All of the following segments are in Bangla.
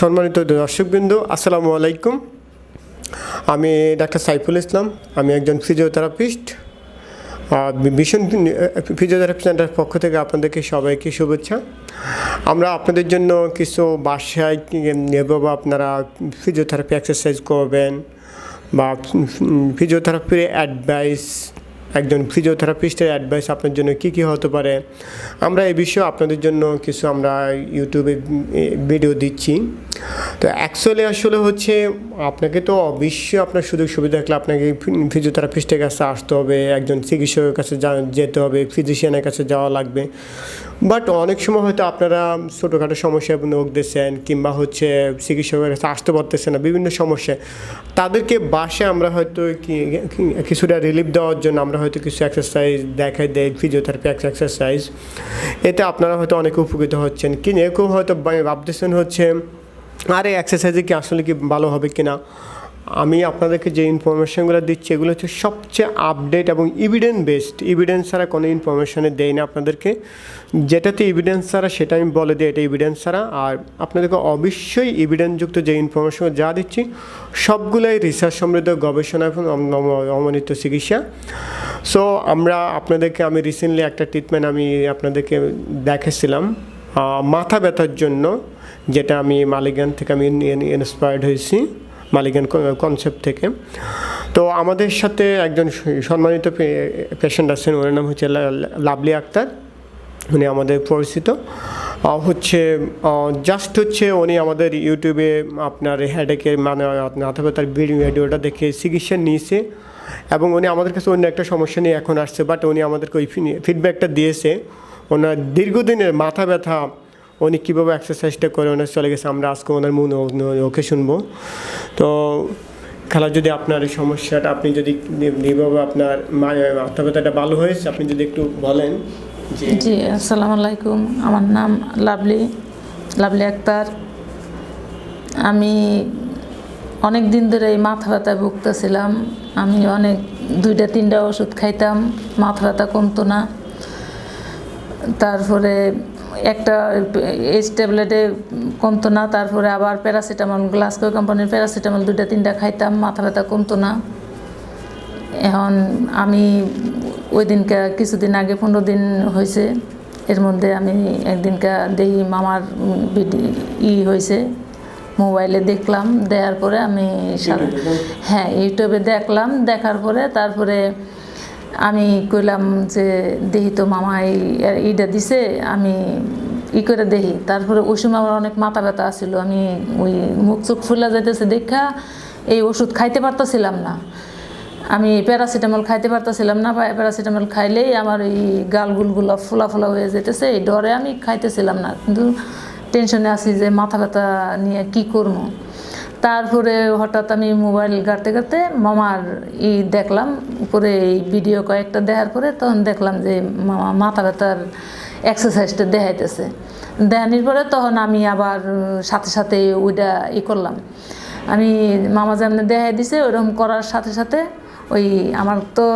সম্মানিত দর্শকবৃন্দ, আসসালামু আলাইকুম। আমি ডাক্তার সাইফুল ইসলাম, আমি একজন ফিজিওথেরাপিস্ট। ভীষণ ফিজিওথেরাপি সেন্টারের পক্ষ থেকে আপনাদেরকে সবাইকে শুভেচ্ছা। আমরা আপনাদের জন্য কিছু বাসায় এভাবে আপনারা ফিজিওথেরাপি এক্সারসাইজ করবেন বা ফিজিওথেরাপির অ্যাডভাইস একজন ফিজিওথেরাপিস্টের অ্যাডভাইস আপনার জন্য কী কী হতে পারে? আমরা এ বিষয়ে আপনাদের জন্য কিছু আমরা ইউটিউবে ভিডিও দিচ্ছি। তো অ্যাকচুয়ালি আসলে হচ্ছে, আপনাকে তো অবশ্যই আপনার সুযোগ সুবিধা থাকলে আপনাকে ফিজিওথেরাপিস্টের কাছে আসতে হবে, একজন চিকিৎসকের কাছে যেতে হবে ফিজিশিয়ানের কাছে যাওয়া লাগবে। বাট অনেক সময় হয়তো আপনারা ছোটোখাটো সমস্যায় ভুগতেছেন কিংবা হচ্ছে চিকিৎসকের কাছে আসতে পারতেছেন না, বিভিন্ন সমস্যায়। তাদেরকে বাসে আমরা হয়তো কিছুটা রিলিফ দেওয়ার জন্য আমরা হয়তো কিছু এক্সারসাইজ দেখাই দেয় ফিজিওথেরাপি এক্সারসাইজ এতে আপনারা হয়তো অনেক উপকৃত হচ্ছেন। কি এরকম হয়তো ভাবতেছেন হচ্ছে আরে এক্সারসাইজে কি আসলে কি ভালো হবে কি না আমি আপনাদেরকে যে ইনফরমেশনগুলো দিচ্ছি, এগুলো হচ্ছে সবচেয়ে আপডেট এবং ইভিডেন্স বেসড ইভিডেন্স ছাড়া কোনো ইনফরমেশনে দেয় না আপনাদেরকে। যেটাতে ইভিডেন্স ছাড়া সেটা আমি বলে দিই, এটা ইভিডেন্স ছাড়া। আর আপনাদেরকে অবশ্যই ইভিডেন্সযুক্ত যে ইনফরমেশন যা দিচ্ছি, সবগুলোই রিসার্চ সমৃদ্ধ গবেষণা এবং অম- অম- অমনিত চিকিৎসা। সো আমরা আপনাদেরকে, আমি রিসেন্টলি একটা ট্রিটমেন্ট আমি আপনাদেরকে দেখেছিলাম মাথা ব্যথার জন্য যেটা আমি মালিগান থেকে আমি ইন্সপায়ার্ড হয়েছি, মালিগান কনসেপ্ট থেকে। তো আমাদের সাথে একজন সম্মানিত পেশেন্ট আছেন, ওনার নাম হচ্ছে লাভলি আক্তার। উনি আমাদের পরিচিত। হচ্ছে জাস্ট হচ্ছে উনি আমাদের ইউটিউবে আপনার হেডেকের মানে মাথা ব্যথার ভিডিওটা দেখে চিকিৎসা নিয়েছে এবং উনি আমাদের কাছে অন্য একটা সমস্যা নিয়ে এখন আসছে বাট উনি আমাদেরকে ওই ফিডব্যাকটা দিয়েছে। ওনার দীর্ঘদিনের মাথা ব্যথা, উনি কীভাবে এক্সারসাইজটা করে ওনার চলে গেছে, আমরা আজকে ওনার মন ওকে শুনব। তো খেলা যদি আপনার এই সমস্যাটা, আপনি যদি যেভাবে আপনার মাথা ব্যথাটা ভালো হয়েছে, আপনি যদি একটু বলেন জি, আসসালামু আলাইকুম। আমার নাম লাভলি লাভলি আক্তার। আমি অনেক দিন ধরে এই মাথা ব্যথায় ভুগতেছিলাম। আমি অনেক দুইটা, তিনটা ওষুধ খাইতাম, মাথা ব্যথা কমতো না। তারপরে একটা এইচ ট্যাবলেটে কমতো না তারপরে আবার প্যারাসিটামল গ্লাসকো কোম্পানির প্যারাসিটামল দুইটা তিনটা খাইতাম মাথা ব্যথা কমতো না। এখন আমি ওই দিনকে কিছুদিন আগে পনেরো দিন হয়েছে এর মধ্যে আমি একদিনকা দেখি মামার ই হয়েছে মোবাইলে দেখলাম দেওয়ার পরে আমি হ্যাঁ ইউটিউবে দেখলাম দেখার পরে তারপরে আমি কইলাম যে দেখি তো মামা এই এইটা দিছে, আমি ই করে দেখি তারপরে ওই সময় আমার অনেক মাথা ব্যথা ছিল আমি ওই মুখ চোখ ফুলা যাইতেছে দেখা, এই ওষুধ খাইতে পারতেছিলাম না। আমি প্যারাসিটামল খাইতে পারতেছিলাম না প্যারাসিটামল খাইলেই আমার এই গালগুলগুলো ফোলা ফোলা হয়ে যেতেছে এই ডরে আমি খাইতেছিলাম না। কিন্তু টেনশনে আছি যে মাথা ব্যথা নিয়ে কি করব? তারপরে হঠাৎ আমি মোবাইল ঘাটতে ঘাটতে মামার ই দেখলাম, উপরে এই ভিডিও কয়েকটা দেখার পরে তখন দেখলাম যে মামা মাথা ব্যথার এক্সারসাইজটা দেখাইতেছে। দেখানির পরে তখন আমি আবার সাথে সাথে ওইটা ই করলাম। আমি মামা যেমন দেখাই দিছে, ওরকম করার সাথে সাথে ওই আমার তো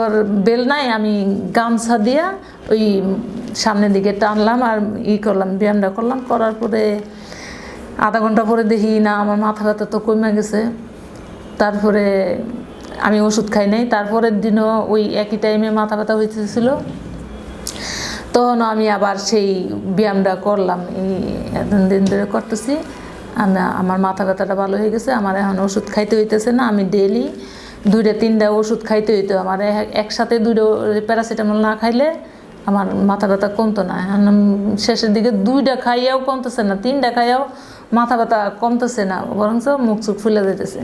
বেল নাই, আমি গামছা দিয়া ওই সামনের দিকে টানলাম আর ই করলাম, ব্যায়ামটা করলাম। করার পরে আধা ঘণ্টা পরে দেখি, না, আমার মাথা ব্যথা তো কমে গেছে। তারপরে আমি ওষুধ খাই নাই। তারপরের দিনও ওই একই টাইমে মাথা ব্যথা হইতেছিল। তখন আমি আবার সেই ব্যায়ামটা করলাম। এই দিন ধরে করতেছি। আমি আমার মাথা ব্যথাটা ভালো হয়ে গেছে। আমার এখন ওষুধ খাইতে হইতেছে না। আমি ডেলি দুইটা, তিনটা ওষুধ খাইতে হইতো। আমার একসাথে দুইটা প্যারাসিটামল না খাইলে আমার মাথা ব্যথা কমতো না। এখন শেষের দিকে দুইটা খাইয়াও কমতেছে না। তিনটা খাইয়াও মাথা ব্যথা কমতেছে না, বরঞ্চ মুখ চুখ ফুলে যেতেছে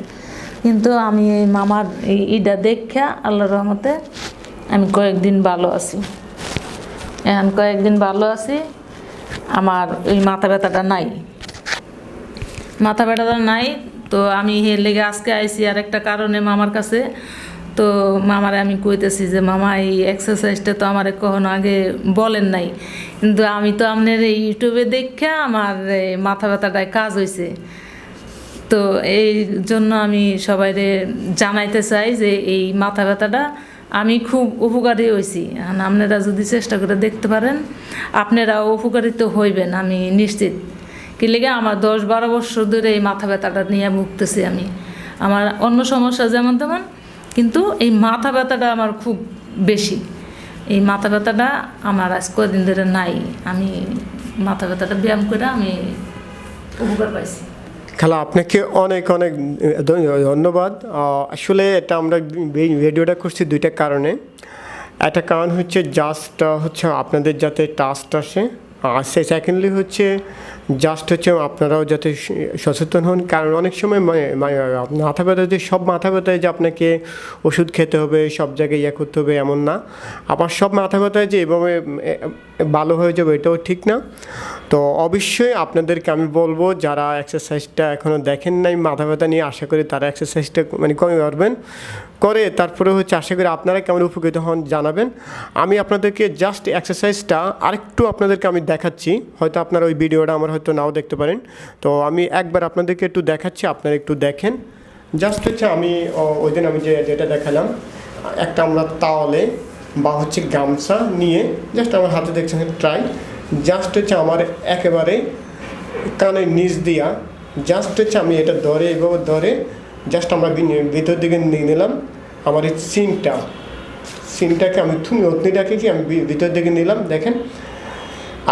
কিন্তু আমি এই মামার ইটা দেখা আল্লাহর রহমতে আমি কয়েকদিন ভালো আছি। এখন কয়েকদিন ভালো আছি, আমার ওই মাথা ব্যথাটা নাই। মাথা ব্যথাটা নাই, তো আমি হে লেগে আজকে আইসি আর একটা কারণে মামার কাছে। তো মামারে আমি কইতেছি যে, মামা, এই এক্সারসাইজটা তো আমার কখনো আগে বলেন নাই। কিন্তু আমি তো আপনার এই ইউটিউবে দেখে আমার মাথা ব্যথাটায় কাজ হয়েছে তো এই জন্য আমি সবাইরে জানাইতে চাই যে, এই মাথা ব্যথাটা আমি খুব উপকারী হয়েছি আপনারা যদি চেষ্টা করে দেখতে পারেন, আপনারাও উপকারিত হইবেন, আমি নিশ্চিত। কি লেগে আমার দশ বারো বছর ধরে এই মাথা ব্যথাটা নিয়ে ভুগতেছি আমি। আমার অন্য সমস্যা যেমন তেমন কিন্তু এই মাথা ব্যথাটা আমার খুব বেশি। এই মাথা ব্যথাটা আমার আজ কদিন ধরে নাই। আমি মাথা ব্যথাটা ব্যায়াম করে আমি উপকার পাইছি। খালা, আপনাকে অনেক অনেক ধন্য- ধন্যবাদ। আসলে এটা আমরা ভিডিওটা করছি দুইটা কারণে। একটা কারণ হচ্ছে জাস্ট হচ্ছে আপনাদের যাতে টাস্ট আসে। আর সে সেকেন্ডলি হচ্ছে জাস্ট হচ্ছে আপনারাও যাতে সচেতন হন। কারণ অনেক সময় মাথা ব্যথা যে, সব মাথা ব্যথায় যে আপনাকে ওষুধ খেতে হবে, সব জায়গায় ইয়ে করতে হবে এমন না। আবার সব মাথা ব্যথায় যে, এভাবে ভালো হয়ে যাবে, এটাও ঠিক না। তো অবশ্যই আপনাদেরকে আমি বলব, যারা এক্সারসাইজটা এখনও দেখেন নাই মাথা ব্যথা নিয়ে আশা করি তারা এক্সারসাইজটা মানে কমে পারবেন। করে তারপরে হচ্ছে আশা করি আপনারা কেমন উপকৃত হন জানাবেন। আমি আপনাদেরকে জাস্ট এক্সারসাইজটা আরেকটু আপনাদেরকে আমি দেখাচ্ছি। হয়তো আপনারা ওই ভিডিওটা আমার হয়তো নাও দেখতে পারেন। তো আমি একবার আপনাদেরকে একটু দেখাচ্ছি, আপনারা একটু দেখেন। জাস্ট হচ্ছে আমি ওই দিন আমি যে, যেটা দেখালাম, একটা আমরা তাওয়ালে বা হচ্ছে গামছা নিয়ে জাস্ট আমার হাতে দেখছেন ট্রাই জাস্ট হচ্ছে আমার একেবারে কানের নিচ দিয়া। জাস্ট হচ্ছে আমি এটা ধরে এভাবে ধরে জাস্ট আমরা ভিতর দিকে নিয়ে নিলাম। আমার এই সিনটা, সিনটাকে আমি তুমি অগ্নিটাকে কি আমি ভিতর দিকে নিলাম, দেখেন।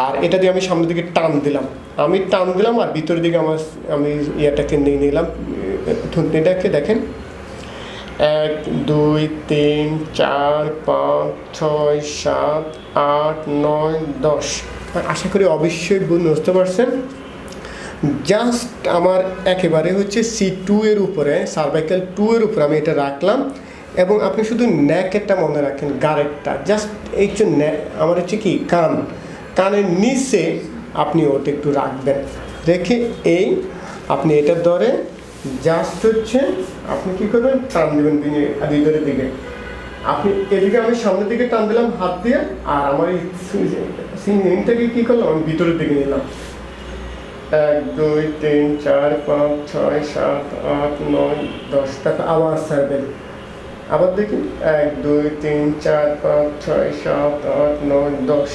আর এটা দিয়ে আমি সামনের দিকে টান দিলাম। আমি টান দিলাম আর ভিতর দিকে আমার আমি ইয়েটাকে নিয়ে নিলাম, থুতনিটাকে, দেখেন। এক, দুই, তিন, চার, পাঁচ, ছয়, সাত, আট, নয়, দশ। আশা করি অবশ্যই বুঝতে পারছেন। জাস্ট আমার একেবারে হচ্ছে সি টু এর উপরে সার্ভাইকাল টু এর উপরে আমি এটা রাখলাম। এবং আপনি শুধু ন্যাকেরটা মনে রাখেন গারেরটা জাস্ট এই ন্যা- আমার হচ্ছে কি, কান। কানের নিচে আপনি ওটা একটু রাখবেন। রেখে এই আপনি এটা ধরে জাস্ট হচ্ছে আপনি কি করবেন, টান দেবেন ভিতরে- ভিতরের দিকে। আপনি এদিকে আমি সামনের দিকে টান দিলাম, হাত দিয়ে, আর আমার এই সিনটাকে কি করলাম? আমি ভিতরের দিকে নিলাম। এক, দুই, তিন, চার, পাঁচ, ছয়, সাত, আট, নয়, দশ টাকা আবার ছাড়বেন আবার দেখি। এক, দুই, তিন, চার, পাঁচ, ছয়, সাত, আট, নয়, দশ।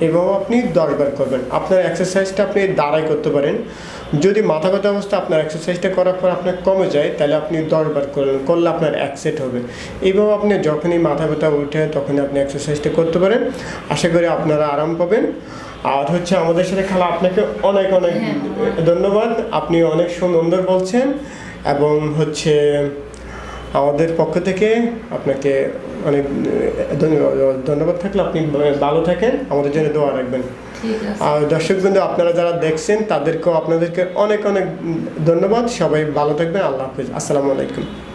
এভাবে আপনি দশবার করবেন। আপনার এক্সারসাইজটা আপনি দাঁড়াই করতে পারেন। যদি মাথা ব্যথা অবস্থা আপনার এক্সারসাইজটা করার পর আপনার কমে যায় তাহলে আপনি দশবার করলেন করলে আপনার এক সেট হবে। এইভাবে আপনি যখনই মাথা ব্যথা উঠে তখনই আপনি এক্সারসাইজটা করতে পারেন। আশা করি আপনারা আরাম পাবেন। আর হচ্ছে আমাদের সাথে খেলা আপনাকে অনেক অনেক ধন্যবাদ। আপনি অনেক সুন্দর বলছেন এবং হচ্ছে আমাদের পক্ষ থেকে আপনাকে অনেক ধন্যবাদ ধন্যবাদ থাকলে আপনি ভালো থাকেন আমাদের জন্য দোয়া রাখবেন। আর দর্শক আর দর্শকবৃন্দ আপনারা যারা দেখছেন তাদেরকেও আপনাদেরকে অনেক অনেক ধন্যবাদ। সবাই ভালো থাকবেন আল্লাহ হাফিজ। আসসালামু আলাইকুম।